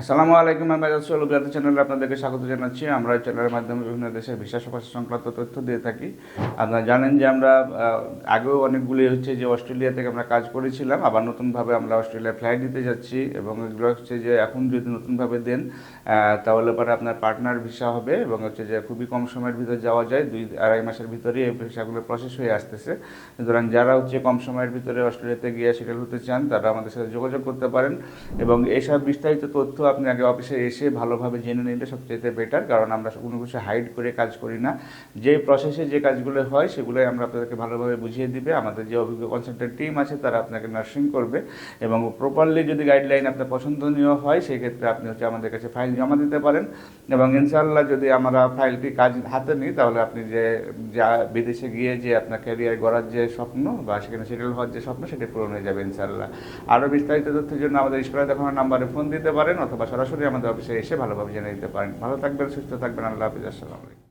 আসসালামু আলাইকুম, আমি রাজসুল উগাদি চ্যানেলে আপনাদেরকে স্বাগত জানাচ্ছি। আমরা এই চ্যানেলের মাধ্যমে বিভিন্ন দেশের ভিসা সফর সংক্রান্ত তথ্য দিয়ে থাকি। আপনারা জানেন যে আমরা আগেও অনেকগুলি হচ্ছে যে অস্ট্রেলিয়া থেকে আমরা কাজ করেছিলাম, আবার নতুনভাবে আমরা অস্ট্রেলিয়া ফ্লাইট দিতে যাচ্ছি এবং এগুলো হচ্ছে যে এখন যদি নতুনভাবে দেন তাহলে পরে আপনার পার্টনার ভিসা হবে এবং হচ্ছে যে খুবই কম সময়ের ভিতরে যাওয়া যায়, দুই, আড়াই মাসের ভিতরেই এই ভিসাগুলো প্রসেস হয়ে আসতেছে। সুতরাং যারা হচ্ছে কম সময়ের ভিতরে অস্ট্রেলিয়াতে গিয়ে সেটেল হতে চান, তারা আমাদের সাথে যোগাযোগ করতে পারেন এবং এইসব বিস্তারিত তথ্য আপনি আগে অফিসে এসে ভালোভাবে জেনে নিলে সবচেয়ে বেটার কারণ আমরা কোনো কিছু হাইড করে কাজ করি না। যে প্রসেসে যে কাজগুলো হয়, সেগুলোই আমরা আপনাদেরকে ভালোভাবে বুঝিয়ে দিবে। আমাদের যে অভিজ্ঞ কনসালটেন্ট টিম আছে, তারা আপনাকে নার্সিং করবে। এবং প্রপারলি যদি গাইডলাইন আপনার পছন্দনীয় হয় সেই ক্ষেত্রে আপনি হচ্ছে আমাদের কাছে ফাইল জমা দিতে পারেন। এবং ইনশাল্লাহ যদি আমরা ফাইলটি কাজ হাতে নিই, তাহলে আপনি যে, যা বিদেশে গিয়ে যে আপনার ক্যারিয়ার গড়ার যে স্বপ্ন বা সেখানে সেটেল হওয়ার যে স্বপ্ন, সেটা পূরণ হয়ে যাবে ইনশাল্লাহ আরও বিস্তারিত তথ্যের জন্য আমাদের স্কুলে দেখানোর নাম্বারে ফোন দিতে পারেন অথবা সরাসরি আমাদের অফিসে এসে ভালোভাবে জেনে নিতে পারেন। ভালো থাকবেন, সুস্থ থাকবেন। আল্লাহ হাফিজ, আসসালামু আলাইকুম।